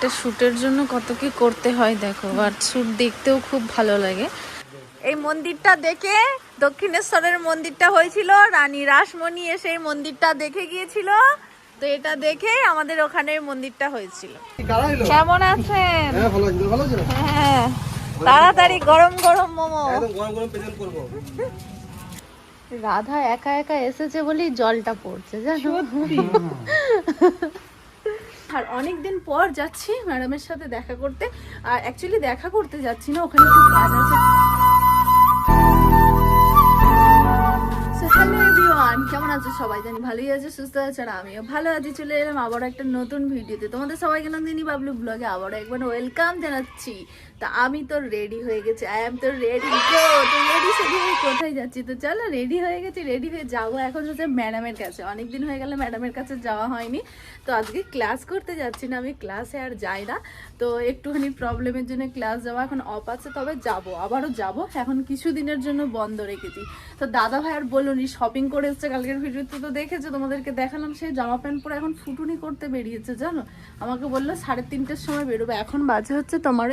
একটা শ্যুটের জন্য কত কি করতে হয় দেখো আর শ্যুট দেখতেও খুব ভালো লাগে। এই মন্দিরটা দেখে দক্ষিণেশ্বরের মন্দিরটা হয়েছিল রানী রাসমণি এসে এই মন্দিরটা দেখে গিয়েছিল। তো এটা দেখে আমাদের ওখানে মন্দিরটা হয়েছিল। কেমন আছেন? হ্যাঁ হ্যাঁ তাড়াতাড়ি গরম গরম মোমো। একদম গরম গরম প্রেজেন্ট করব। রাধা একা একা এসেছে বলেই জলটা পড়ছে জানো? আর অনেক দিন পর যাচ্ছি ম্যাডামের সাথে দেখা করতে। আর অ্যাকচুয়ালি দেখা করতে যাচ্ছি না, ওখানে একটু কাজ আছে। কেমন আছো সবাই? জানি ভালোই আছে, সুস্থ আছে, আর আমিও ভালো আছি। চলে এলাম আবার একটা নতুন ভিডিওতে তোমাদের সবাই কেন নন্দিনী বাবলু ব্লগে আবারও একবার ওয়েলকাম জানাচ্ছি। তা আমি তো রেডি হয়ে গেছি। আই এম তো রেডি তো রেডি হয়ে কোথায় যাচ্ছি? তো চলো রেডি হয়ে গেছি রেডি হয়ে যাব। এখন হচ্ছে ম্যাডামের কাছে। অনেক দিন হয়ে গেলে ম্যাডামের কাছে যাওয়া হয়নি। তো আজকে ক্লাস করতে যাচ্ছি না, আমি ক্লাসে আর যাই না। তো একটুখানি প্রবলেমের জন্য ক্লাস যাওয়া এখন অফ আছে, তবে যাব, আবারও যাব। এখন কিছু দিনের জন্য বন্ধ রেখেছি। তো দাদা ভাই আর বলুনি শপিং করে এসছে কালকের ভিডিওতে তো। দেখেছ, তোমাদেরকে দেখালাম সেই জামা প্যান্ট পরে এখন ফুটুনি করতে বেরিয়েছে, জানো? আমাকে বলল, সাড়ে তিনটের সময় বেরোবে। এখন বাজে হচ্ছে তোমার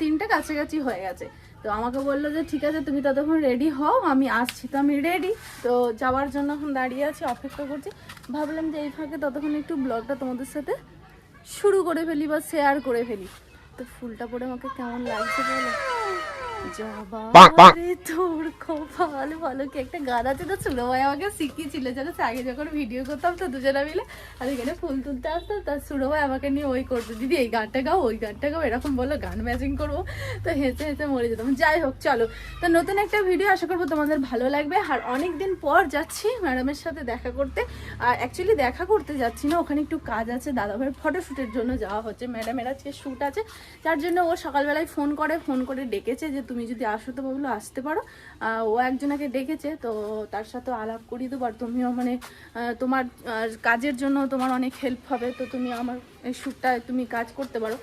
তিনটে কাছাকাছি হয়ে গেছে। তো আমাকে বলল যে, ঠিক আছে, তুমি ততক্ষণ রেডি হও, আমি আসছি। তো আমি রেডি তো যাওয়ার জন্য এখন দাঁড়িয়ে আছি, অপেক্ষা করছি। ভাবলাম যে, এই ফাঁকে ততক্ষণ একটু ব্লগটা তোমাদের সাথে শুরু করে ফেলি বা শেয়ার করে ফেলি। তো ফুলটা পরে আমাকে কেমন লাগছে বলো? তোর কি একটা তো আমাকে আগে যখন ভিডিও করতাম তো মিলে, আর ফুল তুলতে তার আমাকে নিয়ে ওই করতো, দিদি, এই গাও, ওই গাও, এরকম বলল গান ম্যাচিং করব। তো হেসে মরে যাই হোক, চলো। তো নতুন একটা ভিডিও আশা করব তোমাদের ভালো লাগবে। আর অনেক দিন পর যাচ্ছি ম্যাডামের সাথে দেখা করতে। আর অ্যাকচুয়ালি দেখা করতে যাচ্ছি না, ওখানে একটু কাজ আছে, দাদাভাইয়ের ফটোশ্যুটের জন্য যাওয়া হচ্ছে। ম্যাডামের আজকে শ্যুট আছে, যার জন্য ও সকালবেলায় ফোন করে ফোন করে ডেকেছে যে, তুমি যদি আসো তো বলল আসতে পারো। ও একজনাকে ডেকেছে তো তার সাথে আলাপ করিয়ে দেবো। আর তুমিও মানে তোমার কাজের জন্য তোমার অনেক হেল্প হবে তো তুমি আমার এই শ্যুটটা তুমি কাজ করতে পারো।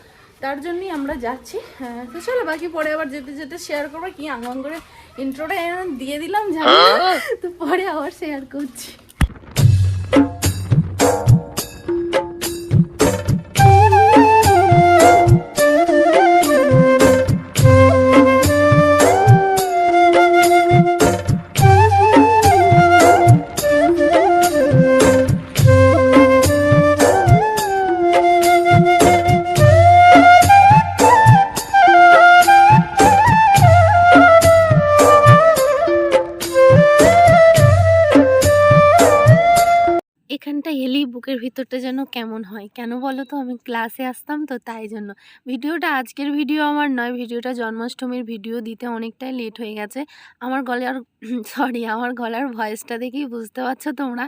তার জন্যই আমরা যাচ্ছি। হ্যাঁ, তো চলো বাকি পরে আবার যেতে যেতে শেয়ার করব। কি আঙ্গাং করে ইন্ট্রোটা দিয়ে দিলাম জানি? না। তো পরে আবার শেয়ার করছি। ভিতরটা যেন কেমন হয়? কেন বলো তো আমি ক্লাসে আসতাম তো তাই জন্য। ভিডিওটা আজকের ভিডিও আমার নয়, ভিডিওটা জন্মাষ্টমীর ভিডিও দিতে অনেকটাই লেট হয়ে গেছে। আমার গলার সরি আমার গলার ভয়েসটা দেখেই বুঝতে পারছ তোমরা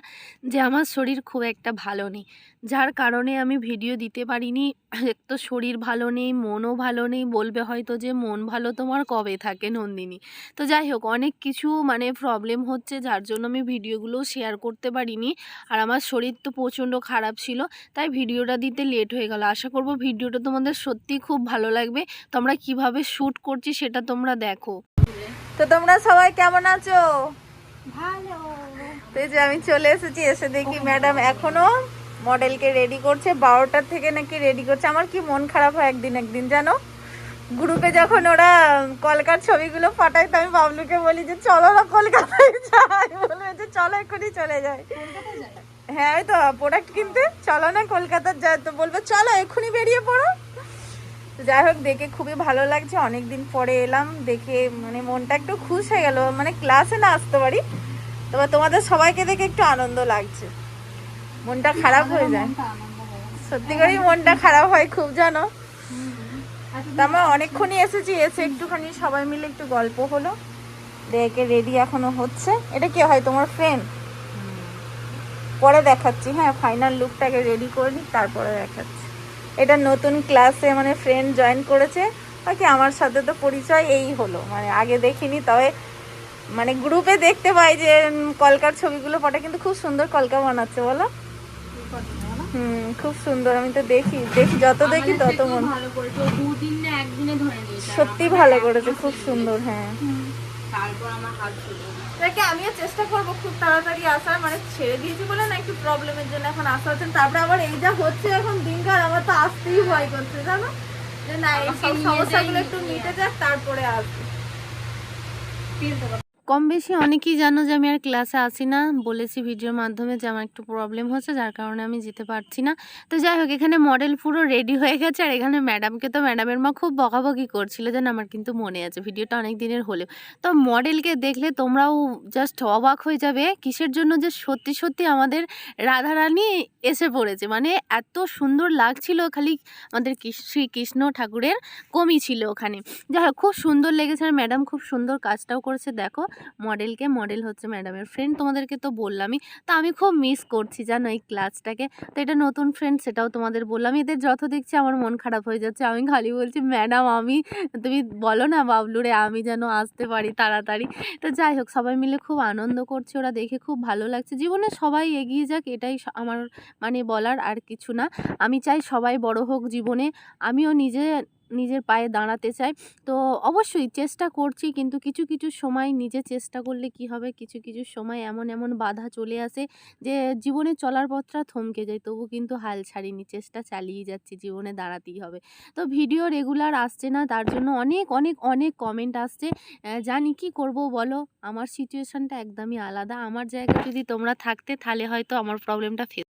যে আমার শরীর খুব একটা ভালো নেই। যার কারণে আমি ভিডিও দিতে পারিনি। এক তো শরীর ভালো নেই, মনও ভালো নেই, বলবে হয়তো যে মন ভালো তোমার কবে থাকে নন্দিনী? তো যাই হোক, অনেক কিছু মানে প্রবলেম হচ্ছে, যার জন্য আমি ভিডিওগুলো শেয়ার করতে পারিনি। আর আমার শরীর তো প্রচণ্ড খারাপ ছিল, তাই ভিডিওটা দিতে লেট হয়ে গেল। আশা করব ভিডিওটা তোমাদের সত্যি খুব ভালো লাগবে। তোমরা কীভাবে শ্যুট করছি সেটা তোমরা দেখো। তো তোমরা সবাই কেমন আছো? ভালো। তো যে আমি চলে এসেছি এসে দেখি ম্যাডাম এখনও মডেলকে রেডি করছে। বারোটার থেকে নাকি রেডি করছে। আমার কি মন খারাপ হয় একদিন একদিন জানো? গ্রুপে যখন ওরা কলকার ছবিগুলো পাঠায় তো আমি বাবলুকে বলি যে চলো না কলকাতায় যাই। বলবে যে চলো এক্ষুনি চলে যাই। হ্যাঁ তো প্রোডাক্ট কিনতে। চলো না কলকাতার যায় তো বলবে চলো এক্ষুনি বেরিয়ে পড়ো। তো যাই হোক দেখে খুবই ভালো লাগছে। অনেকদিন পরে এলাম দেখে মানে মনটা একটু খুশ হয়ে গেল। মানে ক্লাসে না আসতে পারি তবে তোমাদের সবাইকে দেখে একটু আনন্দ লাগছে। মনটা খারাপ হয়ে যায়। সত্যি করেই মনটা খারাপ হয় খুব জানো? তা আমরা অনেকক্ষণই এসেছি এসে একটুখানি সবাই মিলে একটু গল্প হলো। দেখে রেডি এখনও হচ্ছে। এটা কি হয় তোমার ফ্রেন্ড পরে দেখাচ্ছি। হ্যাঁ ফাইনাল লুকটাকে রেডি করে নিই তারপরে দেখাচ্ছি। এটা নতুন ক্লাসে মানে ফ্রেন্ড জয়েন করেছে। বাকি আমার সাথে তো পরিচয় এই হলো। মানে আগে দেখিনি তবে মানে গ্রুপে দেখতে পাই যে কলকার ছবিগুলো পটে কিন্তু খুব সুন্দর কলকা বানাচ্ছে বলো? হুম খুব সুন্দর আমি তো দেখি দেখি যত দেখি তত মন। সত্যি ভালো করেছে খুব সুন্দর হ্যাঁ। তারপর আমার হাত দেখে আমিও চেষ্টা করব খুব তাড়াতাড়ি আসার মানে ছেড়ে দিয়েছি বলে না একটু প্রবলেমের জন্য এখন আসা হচ্ছে। তারপরে আবার এই যা হচ্ছে এখন দিনকাল আমার তো আসতেই ভয় করছে জানো? যে না এই সমস্যাগুলো একটু মিটে যাক তারপরে আসব। কম বেশি অনেকেই জানো যে আমি আর ক্লাসে আসি না। বলেছি ভিডিওর মাধ্যমে যে আমার একটু প্রবলেম হচ্ছে, যার কারণে আমি যেতে পারছি না। তো যাই হোক, এখানে মডেল পুরো রেডি হয়ে গেছে আর এখানে ম্যাডামকে তো ম্যাডামের মা খুব বকাবকি করছিল যেন আমার কিন্তু মনে আছে ভিডিওটা অনেক দিনের হলেও। তো মডেলকে দেখলে তোমরাও জাস্ট অবাক হয়ে যাবে কিসের জন্য যে সত্যি সত্যি আমাদের রাধারানী এসে পড়েছে। মানে এত সুন্দর লাগছিল, খালি আমাদের শ্রীকৃষ্ণ ঠাকুরের কমই ছিল ওখানে। যাই হোক, খুব সুন্দর লেগেছে আর ম্যাডাম খুব সুন্দর কাজটাও করেছে, দেখো। মডেলকে মডেল হচ্ছে ম্যাডামের ফ্রেন্ড তোমাদেরকে তো বললামই। তা আমি খুব মিস করছি জানো এই ক্লাসটাকে তো এটা নতুন ফ্রেন্ড সেটাও তোমাদের বললাম। এদের যত দেখছি আমার মন খারাপ হয়ে যাচ্ছে। আমি খালি বলছি ম্যাডাম আমি তুমি বলো না বাবলুরে আমি যেন আসতে পারি তাড়াতাড়ি। তো যাই হোক, সবাই মিলে খুব আনন্দ করছে। ওরা দেখে খুব ভালো লাগছে। জীবনে সবাই এগিয়ে যাক, এটাই আমার মানে বলার আর কিছু না। আমি চাই সবাই বড় হোক জীবনে। আমিও নিজে নিজের পায়ে দাঁড়াতে চাই তো অবশ্যই চেষ্টা করছি কিন্তু কিছু কিছু সময় নিজে চেষ্টা করলে কি হবে? কিছু কিছু সময় এমন এমন বাধা চলে আসে যে জীবনে চলার পথটা থমকে যায়। তবু কিন্তু হাল ছাড়িনি, চেষ্টা চালিয়ে যাচ্ছি, জীবনে দাঁড়াতেই হবে। তো ভিডিও রেগুলার আসছে না, তার জন্য অনেক অনেক অনেক কমেন্ট আসছে। জানি কি করব বলো? আমার সিচুয়েশানটা একদমই আলাদা। আমার জায়গায় যদি তোমরা থাকতে, তাহলে হয়তো আমার প্রবলেমটা ফেস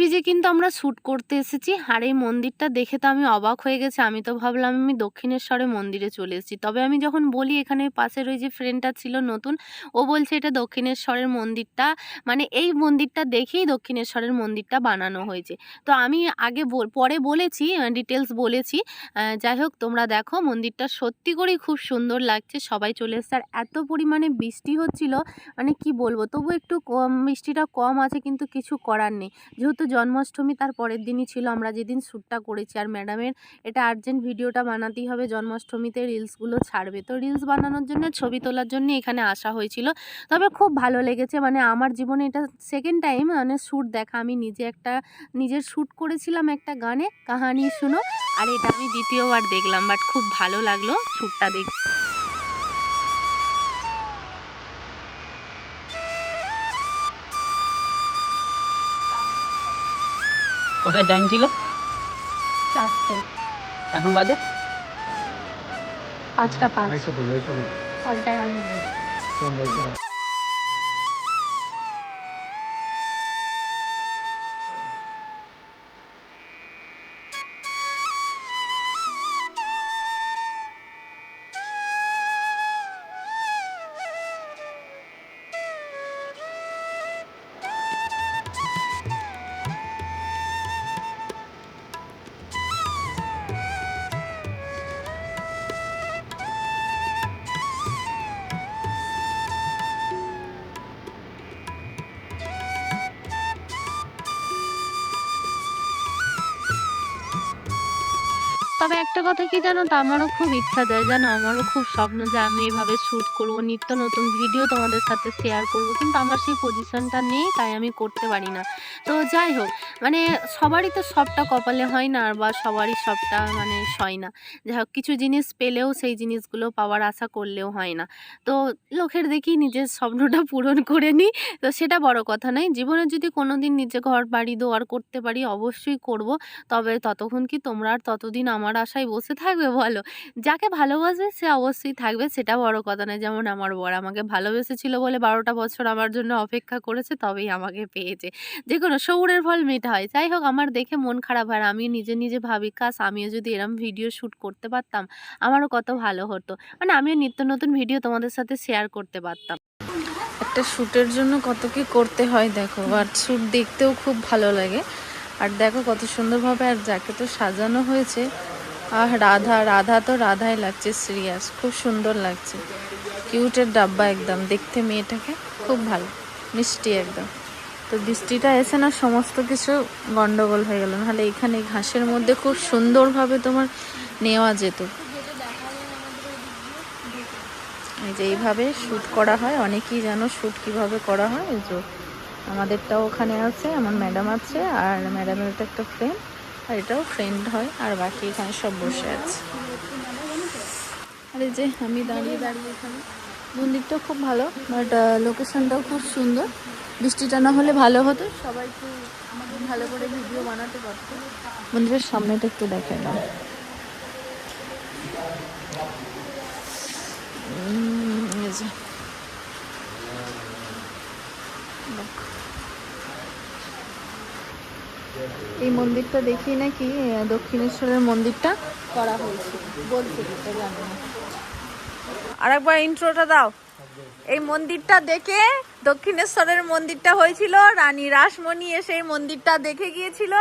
ভিজে কিন্তু আমরা শ্যুট করতে এসেছি। আর এই মন্দিরটা দেখে তো আমি অবাক হয়ে গেছি। আমি তো ভাবলাম আমি দক্ষিণেশ্বরে মন্দিরে চলে এসেছি। তবে আমি যখন বলি এখানে পাশের ওই যে ফ্রেন্ডটা ছিল নতুন, ও বলছে এটা দক্ষিণেশ্বরের মন্দিরটা। মানে এই মন্দিরটা দেখেই দক্ষিণেশ্বরের মন্দিরটা বানানো হয়েছে। তো আমি আগে পরে বলেছি ডিটেলস বলেছি। যাই হোক, তোমরা দেখো, মন্দিরটা সত্যি করেই খুব সুন্দর লাগছে। সবাই চলে এসছে। আর এত পরিমাণে বৃষ্টি হচ্ছিল মানে কি বলব? তবু একটু কম, বৃষ্টিটা কম আছে, কিন্তু কিছু করার নেই। যেহেতু জন্মাষ্টমী তার পরের দিনই ছিল। আমরা যেদিন শ্যুটটা করেছি, আর ম্যাডামের এটা আর্জেন্ট ভিডিওটা বানাতেই হবে, জন্মাষ্টমীতে রিলসগুলো ছাড়বে। তো রিলস বানানোর জন্য, ছবি তোলার জন্য এখানে আসা হয়েছিল। তবে খুব ভালো লেগেছে মানে আমার জীবনে এটা সেকেন্ড টাইম মানে শ্যুট দেখা। আমি নিজে একটা, নিজের শ্যুট করেছিলাম একটা গানে, কাহানি শুনো। আর এটা আমি দ্বিতীয়বার দেখলাম বাট খুব ভালো লাগল শ্যুটটা দেখ কোথায় টাইম ছিল? চারটে। এখন বাজে? পাঁচটা পাঁচ। তবে একটা কথা কি জানো তো? আমারও খুব ইচ্ছা যায়, জানো? আমারও খুব স্বপ্ন যে আমি এভাবে শ্যুট করব, নিত্য নতুন ভিডিও তোমাদের সাথে শেয়ার করব। কিন্তু আমার সেই পজিশনটা নেই, তাই আমি করতে পারি না। তো যাই হোক মানে সবারই তো সবটা কপালে হয় না, আর বা সবারই সবটা মানে হয় না। যাই হোক, কিছু জিনিস পেলেও সেই জিনিসগুলো পাওয়ার আশা করলেও হয় না। তো লোকের দেখি নিজের স্বপ্নটা পূরণ করে নিই। তো সেটা বড় কথা নয়। জীবনে যদি কোনো দিন নিজে ঘর বাড়ি দোয়ার করতে পারি, অবশ্যই করব। তবে ততক্ষণ কি তোমরা আর ততদিন আমার আশায় বসে থাকবে বলো? যাকে ভালোবাসে সে অবশ্যই থাকবে সেটা বড় কথা নয়। যেমন আমার বর আমাকে ভালোবেসেছিল বলে বারোটা বছর আমার জন্য অপেক্ষা করেছে তবেই আমাকে পেয়েছে। যে কোনো সৌরের ফল মেটা হয় যাই হোক আমার দেখে মন খারাপ হয় আমি নিজে নিজে ভাবি কাশ আমিও যদি এরম ভিডিও শ্যুট করতে পারতাম আমারও কত ভালো হতো। মানে আমিও নিত্য নতুন ভিডিও তোমাদের সাথে শেয়ার করতে পারতাম। একটা শ্যুটের জন্য কত কি করতে হয় দেখো আর শ্যুট দেখতেও খুব ভালো লাগে। আর দেখো কত সুন্দরভাবে আর যাকে তো সাজানো হয়েছে আহ, রাধা রাধা তো রাধাই লাগছে সিরিয়াস খুব সুন্দর লাগছে। কিউটের ডাব্বা একদম। দেখতে মেয়েটাকে খুব ভালো। মিষ্টি একদম। তো বৃষ্টিটা এসে না সমস্ত কিছু গন্ডগোল হয়ে গেল। নাহলে এখানে ঘাসের মধ্যে খুব সুন্দরভাবে তোমার নেওয়া যেত। এই যে এইভাবে শ্যুট করা হয়। অনেকেই জানো শ্যুট কীভাবে করা হয়। এই যে আমাদেরটাও ওখানে আছে, আমার ম্যাডাম আছে, আর ম্যাডামের একটা ফ্রেন্ড আর এটাও ফ্রেন্ড হয় আর বাকি এখানে সব বসে আছে। আর যে আমি দাঁড়িয়ে দাঁড়িয়ে এখানে। মন্দিরটাও খুব ভালো বাট লোকেশনটাও খুব সুন্দর। বৃষ্টিটা না হলে ভালো হতো সবাই একটু আমাকে ভালো করে ভিডিও বানাতে পারতো। মন্দিরের সামনেটা একটু দেখে নাও উম, এই মন্দিরটা দেখি নাকি দক্ষিণেশ্বরের মন্দিরটা করা হয়েছে। বলছে আরেকবার ইন্ট্রোটা দাও। এই মন্দিরটা দেখে দক্ষিণেশ্বরের মন্দিরটা হয়েছিল, রানী রাসমণি এসে এই মন্দিরটা দেখে গিয়েছিল।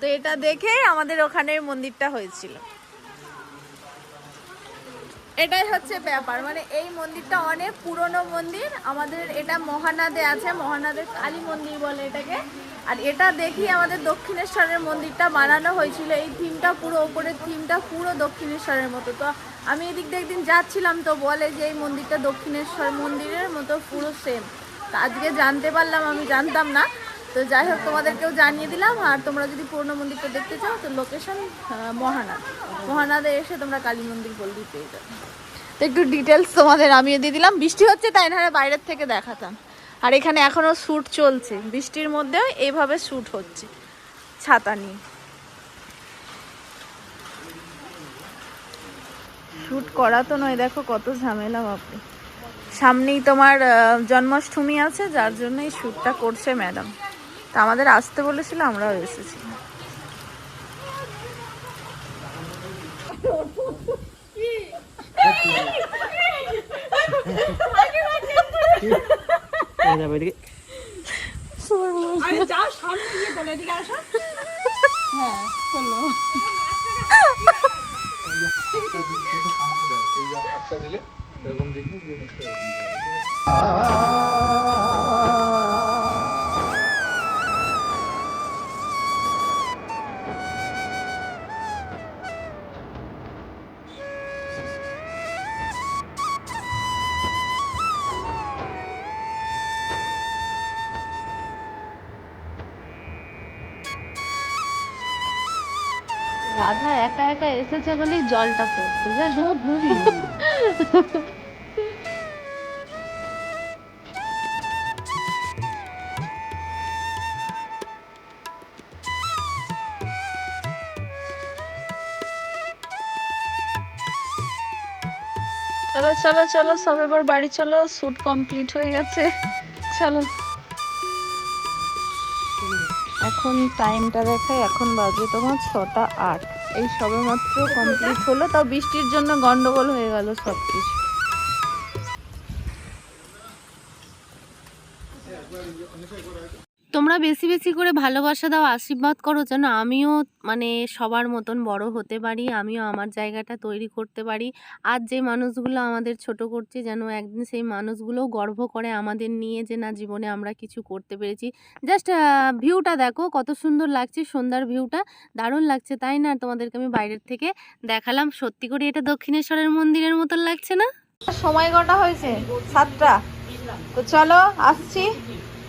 তো এটা দেখে আমাদের ওখানের মন্দিরটা হয়েছিল। এটাই হচ্ছে ব্যাপার। মানে এই মন্দিরটা অনেক পুরনো মন্দির। আমাদের এটা মহানাদে আছে, মহানাদের কালী মন্দির বলে এটাকে। আর এটা দেখি আমাদের দক্ষিণেশ্বরের মন্দিরটা বানানো হয়েছিল। এই থিমটা পুরো, ওপরের থিমটা পুরো দক্ষিণেশ্বরের মতো। তো আমি এদিক দিয়ে একদিন যাচ্ছিলাম, তো বলে যে এই মন্দিরটা দক্ষিণেশ্বর মন্দিরের মতো পুরো সেম তো আজকে জানতে পারলাম, আমি জানতাম না। তো যাই হোক, তোমাদেরকেও জানিয়ে দিলাম। আর তোমরা যদি পুরনো মন্দিরটা দেখতে চাও, তো লোকেশন মহানাদ মহানাদে এসে তোমরা কালী মন্দির বললেই পেয়ে যাবে। তো একটু ডিটেলস তোমাদের আমি দিয়ে দিলাম। বৃষ্টি হচ্ছে, তাই না? বাইরের থেকে দেখাতাম। আর এখানে এখনও শ্যুট চলছে। বৃষ্টির মধ্যেও এইভাবে শ্যুট হচ্ছে, ছাতা নিয়ে। শ্যুট করা তো নয়, দেখো কত ঝামেলা বাপরে। সামনেই তোমার জন্মাষ্টমী আছে, যার জন্য এই শ্যুটটা করছে ম্যাডাম তা আমাদের আসতে বলেছিল, আমরাও এসেছি। যাবে এদিকে। এই যে হাতটা এরকম দেখি রাধা একা একা এসেছে বলেই জলটা পড়তো জানো? চলো চলো চলো সব এবার বাড়ি চলো শ্যুট কমপ্লিট হয়ে গেছে। চলো। এখন টাইমটা দেখাই এখন বাজে তোমার ছটা আট। এই সবেমাত্র কমপ্লিট হলো তাও বৃষ্টির জন্য গন্ডগোল হয়ে গেল সব কিছু বেশি বেশি করে ভালোবাসা দাও, আশীর্বাদ করো, যেন আমিও মানে সবার মতন বড় হতে পারি, আমিও আমার জায়গাটা তৈরি করতে পারি। আর যে মানুষগুলো আমাদের ছোট করছে, যেন একদিন সেই মানুষগুলোও গর্ব করে আমাদের নিয়ে যে না, জীবনে আমরা কিছু করতে পেরেছি। জাস্ট ভিউটা দেখো, কত সুন্দর লাগছে, সন্ধ্যার ভিউটা। দারুণ লাগছে, তাই না? তোমাদেরকে আমি বাইরের থেকে দেখালাম। সত্যি করে এটা দক্ষিণেশ্বরের মন্দিরের মতন লাগছে না? সময় কটা হয়েছে? সাতটা। তো চলো, আসছি।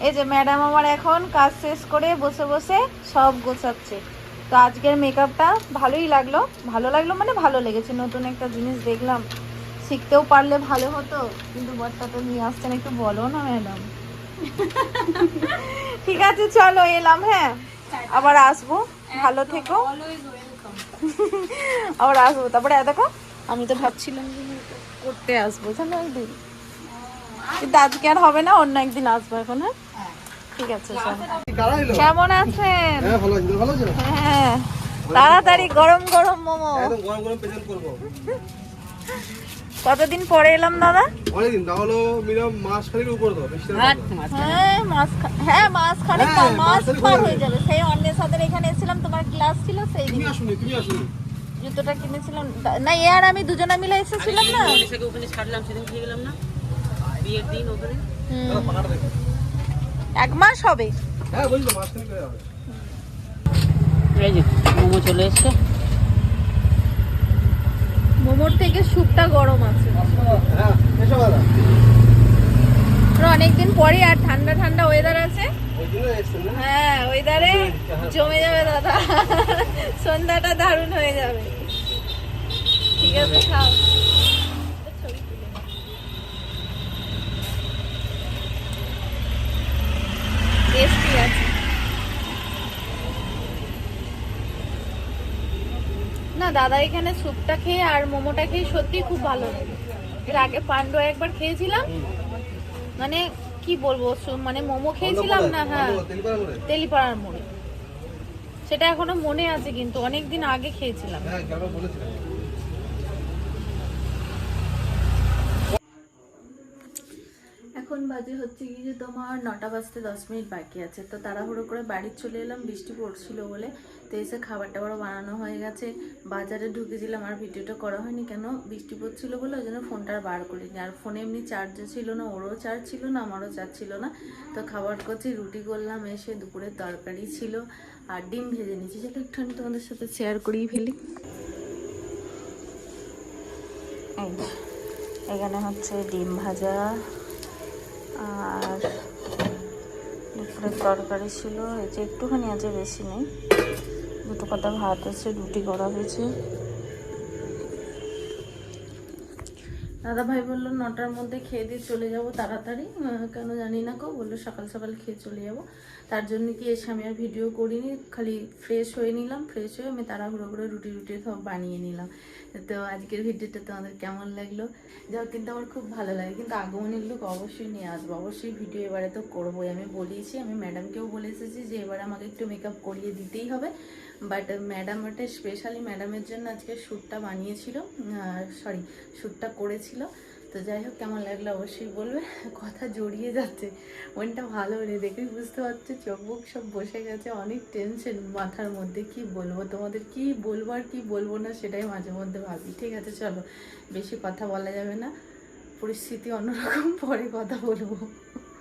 এই যে ম্যাডাম আমার এখন কাজ শেষ করে বসে বসে সব গোছাচ্ছে। তো আজকের মেকআপটা ভালোই লাগল। ভালো লাগল মানে ভালো লেগেছে। নতুন একটা জিনিস দেখলাম। শিখতেও পারলে ভালো হতো কিন্তু বরটা তো নিয়ে আসছেন একটু বলো না ম্যাডাম। ঠিক আছে চলো এলাম হ্যাঁ? আবার আসব। ভালো থেকো। আবার আসব। তারপরে দেখো আমি তো ভাবছিলাম করতে আসব। জানো একদিন কিন্তু আজকে আর হবে না অন্য একদিন আসব এখন হ্যাঁ? ঠিক আছে কেমন আছেন? হ্যাঁ হ্যাঁ তাড়াতাড়ি গরম গরম মোমো। একদম গরম গরম প্রেজেন্ট করব। কতদিন পরে এলাম দাদা? অনেকদিন মিনিমাম মাস খানিক উপর তো। হ্যাঁ মাস হ্যাঁ মাস খানেক হ্যাঁ, মাস মাস পার যাবে। সেই অন্যের সাথে এখানে এসেছিলাম তোমার ক্লাস ছিল সেই দিন। তুমি আসুনি তুমি আসুনি। জুতোটা কিনেছিলাম। না এ আর আমি দুজনে মিলে এসেছিলাম না? ওখানে ছাড়লাম সেদিন গেলাম না। বিয়ের দিন ওখানে হুম, দাদা পাকাটা দেখো এক মাস হবে। হ্যাঁ বলছি তো মাস খানিক এই যে মোমো চলে এসছে। মোমোর থেকে স্যুপটা গরম আছে। হ্যাঁ অনেকদিন পরে আর ঠান্ডা ঠান্ডা ওয়েদার আছে। হ্যাঁ ওয়েদারে জমে যাবে দাদা। সন্ধ্যাটা দারুণ হয়ে যাবে। ঠিক আছে খাও ছবি তুলে নাও। টেস্টি আছে। না দাদা এখানে স্যুপটা খেয়ে আর মোমোটা খেয়ে সত্যি খুব ভালো লাগে। এর আগে পান্ডু একবার খেয়েছিলাম। মানে কি বলব মানে মোমো খেয়েছিলাম না হ্যাঁ। তেলিপাড়ার মোড়ে? সেটা এখনও মনে আছে কিন্তু অনেক দিন আগে খেয়েছিলাম হ্যাঁ গ্রামে বলেছিলাম এখন বাজে হচ্ছে কি যে তোমার নটা বাজতে দশ মিনিট বাকি আছে। তো তাড়াহুড়ো করে বাড়ি চলে এলাম, বৃষ্টি পড়ছিল বলে। তো এসে খাবার টাবারও বানানো হয়ে গেছে। বাজারে ঢুকেছিলাম, আর ভিডিওটা করা হয়নি কেন? বৃষ্টি পড়ছিল বলে ওই জন্য ফোনটা আর বার করিনি। আর ফোনে এমনি চার্জও ছিল না, ওরও চার্জ ছিল না, আমারও চার্জ ছিল না। তো খাবার করছি, রুটি করলাম, এসে দুপুরের তরকারি ছিল। আর ডিম ভেজে নিয়েছি। সেটা একটুখানি তোমাদের সাথে শেয়ার করেই ফেলি। এখানে হচ্ছে ডিম ভাজা। আর দুপুরের তরকারি ছিল, এই যে একটুখানি আছে বেশি নেই। দুটো পাতা ভাত আছে, রুটি করা হয়েছে। দাদা ভাই বলল, নটার মধ্যে খেয়ে দিয়ে চলে যাব তাড়াতাড়ি। কেন জানি না কেউ বলল সকাল সকাল খেয়ে চলে যাব। তার জন্য কি এসে আমি আর ভিডিও করিনি, খালি ফ্রেশ হয়ে নিলাম ফ্রেশ হয়ে আমি তাড়াহুড়ো করে রুটি রুটি সব বানিয়ে নিলাম। তো আজকের ভিডিওটা তোমাদের কেমন লাগল? যাও, কিন্তু আমার খুব ভালো লাগে। কিন্তু আগমনের লোক অবশ্যই নিয়ে আসব। অবশ্যই ভিডিও এবারে তো করবোই। আমি বলেছি আমি ম্যাডামকেও বলে এসেছি যে এবারে আমাকে একটু মেকআপ করিয়ে দিতেই হবে। বাট ম্যাডাম, ওটা স্পেশালি ম্যাডামের জন্য আজকে শ্যুটটা বানিয়েছিল সরি শ্যুটটা করেছিল। তো যাই হোক, কেমন লাগল অবশ্যই বলবে। কথা জড়িয়ে যাচ্ছে, মনটা ভালো নেই দেখেই বুঝতে পারছি, চোখ মুখ সব বসে গেছে, অনেক টেনশন মাথার মধ্যে, কি বলব? তোমাদের কি বলব আর কি বলব না সেটাই মাঝে মধ্যে ভাবি। ঠিক আছে, চলো, বেশি কথা বলা যাবে না, পরিস্থিতি অন্যরকম, পরে কথা বলব।